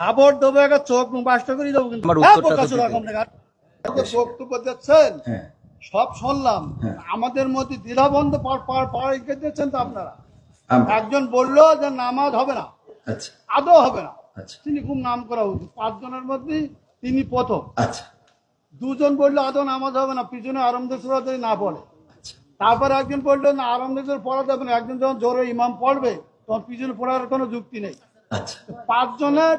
খাবার দেবো একটা চোখ বাস্ট করে দেবো কিন্তু। আমার হ্যাঁ, বক্তব্য দিচ্ছেন? হ্যাঁ। সব শুনলাম। হ্যাঁ। আমাদের মধ্যে দ্বিধাবন্ধ দিচ্ছেন তো আপনারা। একজন বলল যে নামাজ হবে না। আচ্ছা। আদৌ হবে না। আচ্ছা। তিনি খুব নাম করা উচিত। পাঁচজনের মধ্যে তিনি প্রথম। আচ্ছা। দুজন বলল আদৌ নামাজ হবে না। পিছনে আরামদেশ যদি না পড়ে আচ্ছা। তারপর একজন বলল না আরামদেশের পড়া যাবে না। একজন যখন জোরে ইমাম পড়বে তখন পিছনে পড়ার কোনো যুক্তি নেই। আচ্ছা। পাঁচজনের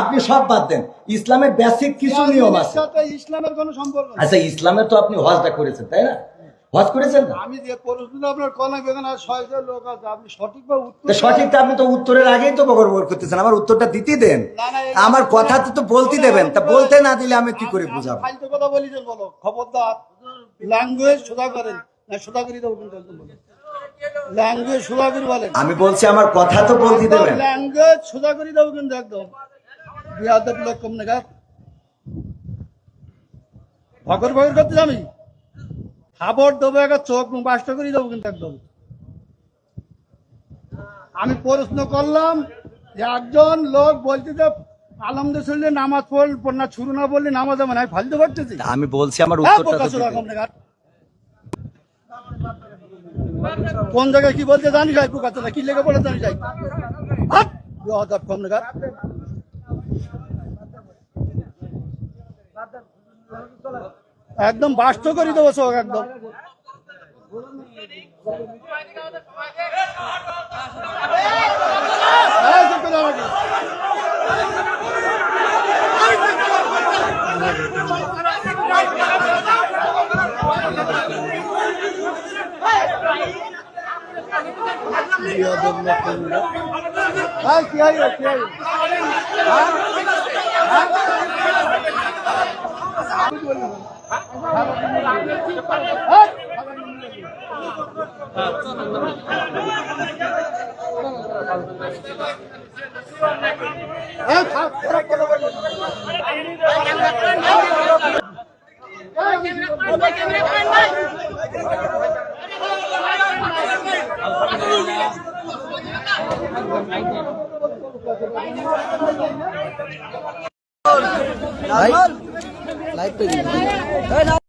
আপনি সব বাদ দেন। ইসলামের বেসিক কিছু নিয়ম আছে। ইসলামের কোনো সম্পর্ক আচ্ছা ইসলামের তো আপনি হজটা করেছেন তাই না? হজ করেছেন না? আমি যে প্রশ্ন আপনার কলা বেগান আর ছয়জন লোক আছে আপনি সঠিকভাবে উত্তর সঠিকটা আপনি তো উত্তরের আগেই তো বকর করতেছেন আমার উত্তরটা দিতে দেন। আমার কথা তো তো বলতে দেবেন তা বলতে না দিলে আমি কি করে বুঝাবো? ফালতু কথা বলিছেন বলো খবরদার ল্যাঙ্গুয়েজ সোজা করেন না সোজা করে দেবো কিন্তু একদম বলো। ল্যাঙ্গুয়েজ সোজা করে বলেন। আমি বলছি আমার কথা তো বলতে দেবেন। ল্যাঙ্গুয়েজ সোজা করে দেবো কিন্তু একদম। বিয়াদব লোক কম নাগার ভকর ভকর করতে আমি খাবার দেবো একটা চোখ মুখ বাস্ট করে দেবো কিন্তু একদম। আমি প্রশ্ন করলাম যে একজন লোক বলছে যে আলমদুল্লাহ নামাজ পড়ল না ছুরু না বললে নামাজ হবে না আমি ফালতু করতেছি। আমি বলছি আমার হ্যাঁ, উত্তরটা কোন জায়গায় কি বলতে জানি যাই পোকা কি লেগে বলে জানি যাই। একদম বাস্ত করে দেবো সব, একদম এই চুপ করে আমাকে। বেয়াদব লোক কম নাগার। এই, কি হইল, কি হইল? হ্যাঁ? হ্যাঁ? হ্যাঁ? এই, থাক, খারাপ কথা বলবি না। লাইভ